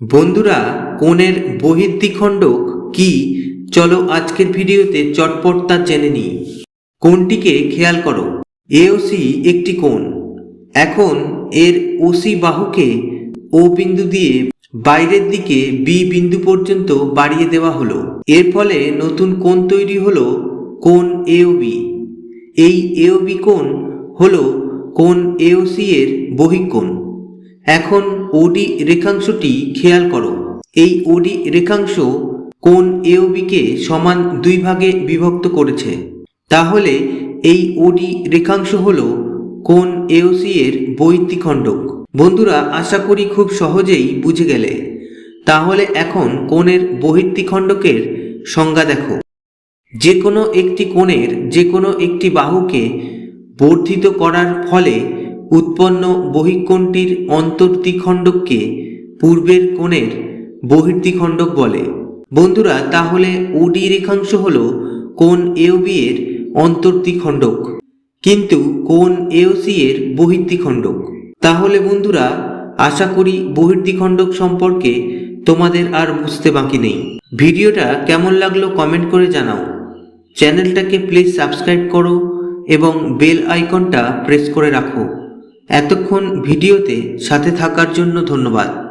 বন্ধুরা, কোণের বহির্দ্বিখণ্ডক কি? চলো আজকের ভিডিওতে চটপট তা জেনে নিই। কোণটিকে খেয়াল করো। এওসি একটি কোণ। এখন এর ওসি বাহুকে ও বিন্দু দিয়ে বাইরের দিকে বি বিন্দু পর্যন্ত বাড়িয়ে দেওয়া হলো। এর ফলে নতুন কোণ তৈরি হলো কোণ এওবি এই এওবি কোণ হলো কোণ এওসি এর বহিঃকোণ। এখন ওডি রেখাংশটি খেয়াল করো। এই ওডি রেখাংশ কোন এওবিকে সমান দুই ভাগে বিভক্ত করেছে। তাহলে এই ওডি রেখাংশ হল কোন এওসি এর বৈত্তিখণ্ডক বন্ধুরা, আশা করি খুব সহজেই বুঝে গেলে। তাহলে এখন কোণের বহির্দ্বিখণ্ডকের সংজ্ঞা দেখো। যে কোনো একটি কোণের যে কোনো একটি বাহুকে বর্ধিত করার ফলে উৎপন্ন বহিঃকোণটির অন্তর্দ্বিখণ্ডককে পূর্বের কোণের বহির্দ্বিখণ্ডক বলে। বন্ধুরা, তাহলে ওডি রেখাংশ হল কোণ এওবি এর অন্তর্দ্বিখণ্ডক, কিন্তু কোণ এওসি এর বহির্দ্বিখণ্ডক। তাহলে বন্ধুরা, আশা করি বহির্দ্বিখণ্ডক সম্পর্কে তোমাদের আর বুঝতে বাকি নেই। ভিডিওটা কেমন লাগল কমেন্ট করে জানাও। চ্যানেলটাকে প্লিজ সাবস্ক্রাইব করো এবং বেল আইকনটা প্রেস করে রাখো। এতক্ষণ ভিডিওতে সাথে থাকার জন্য ধন্যবাদ।